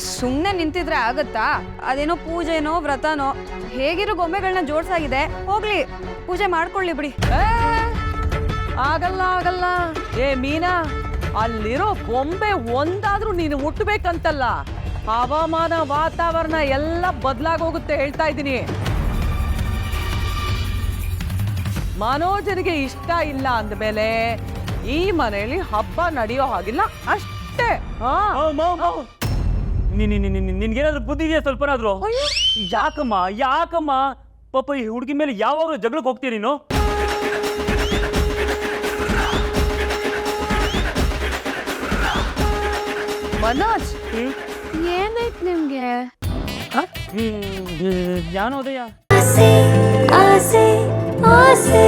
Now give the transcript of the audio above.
ಸುಮ್ಮನೆ ನಿಂತಿದ್ರೆ ಆಗತ್ತಾ? ಅದೇನೋ ಪೂಜೆನೋ ವ್ರತನೋ? ಹೇಗಿರೋ ಗೊಂಬೆಗಳನ್ನ ಜೋಡ್ಸಾಗಿದೆ. ಹೋಗ್ಲಿ ಪೂಜೆ ಮಾಡ್ಕೊಳ್ಳಿ ಬಿಡಿ. ಏ, ಆಗಲ್ಲ ಆಗಲ್ಲ. ಏ ಮೀನಾ ಅಲ್ಲಿರೋ ಗೊಂಬೆ ಒಂದಾದ್ರೂ ನೀನು ಹುಟ್ಟಬೇಕಂತಲ್ಲ ಹವಾಮಾನ ವಾತಾವರಣ ಎಲ್ಲ ಬದಲಾಗೋಗುತ್ತೆ ಹೇಳ್ತಾ ಇದ್ದೀನಿ. ಮನೋಜರಿಗೆ ಇಷ್ಟ ಇಲ್ಲ ಅಂದಮೇಲೆ ಈ ಮನೆಯಲ್ಲಿ ಹಬ್ಬ ನಡೆಯೋ ಹಾಗಿಲ್ಲ ಅಷ್ಟೇ. ಹಾ. ನಿನ್ಗೇನಾದ್ರೂ ಬುದ್ಧಿ ಇದೆಯಾ ಸ್ವಲ್ಪನಾದ್ರು? ಯಾಕಮ್ಮ ಯಾಕಮ್ಮ? ಪಾಪ ಈ ಹುಡುಗಿ ಮೇಲೆ ಯಾವಾಗ ಜಗಳಕ್ಕೆ ಹೋಗ್ತೀಯ ನೀನು? ಮನೋಜ್? ಏನಾಯ್ತು ನಿಮ್ಗೆ? ಯಾನೋದಯ್ಯ? ಜ್ಞಾನೋದಯ ಆಸೆ ಆಸೆ ಆಸೆ.